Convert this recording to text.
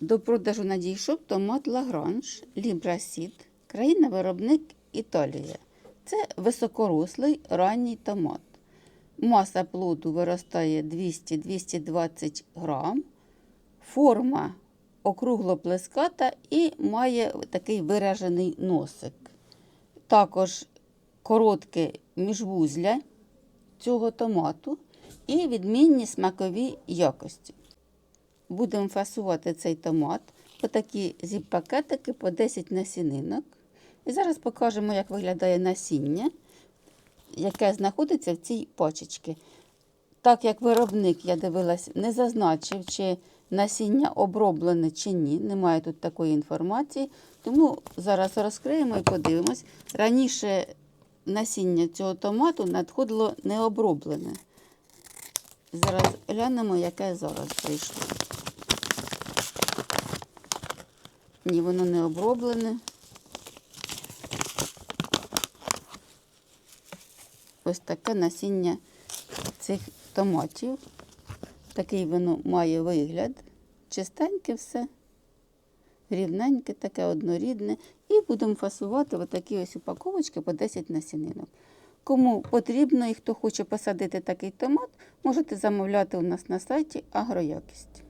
До продажу надійшов томат Лагранж, Лібрасід, країна-виробник Італія. Це високорослий ранній томат. Маса плоду виростає 200-220 грам. Форма округло-плеската і має такий виражений носик. Також коротке міжвузля цього томату і відмінні смакові якості. Будемо фасувати цей томат по такі зіп-пакетики по 10 насінинок. І зараз покажемо, як виглядає насіння, яке знаходиться в цій пачечці. Так як виробник, я дивилась, не зазначив, чи насіння оброблене чи ні. Немає тут такої інформації. Тому зараз розкриємо і подивимось. Раніше насіння цього томату надходило необроблене. Зараз глянемо, яке зараз прийшло. Ні, воно не оброблене. Ось таке насіння цих томатів. Такий воно має вигляд. Чистеньке все, рівненьке, таке однорідне. І будемо фасувати в такі ось упаковочки по 10 насінинок. Кому потрібно і хто хоче посадити такий томат, можете замовляти у нас на сайті Агроякість.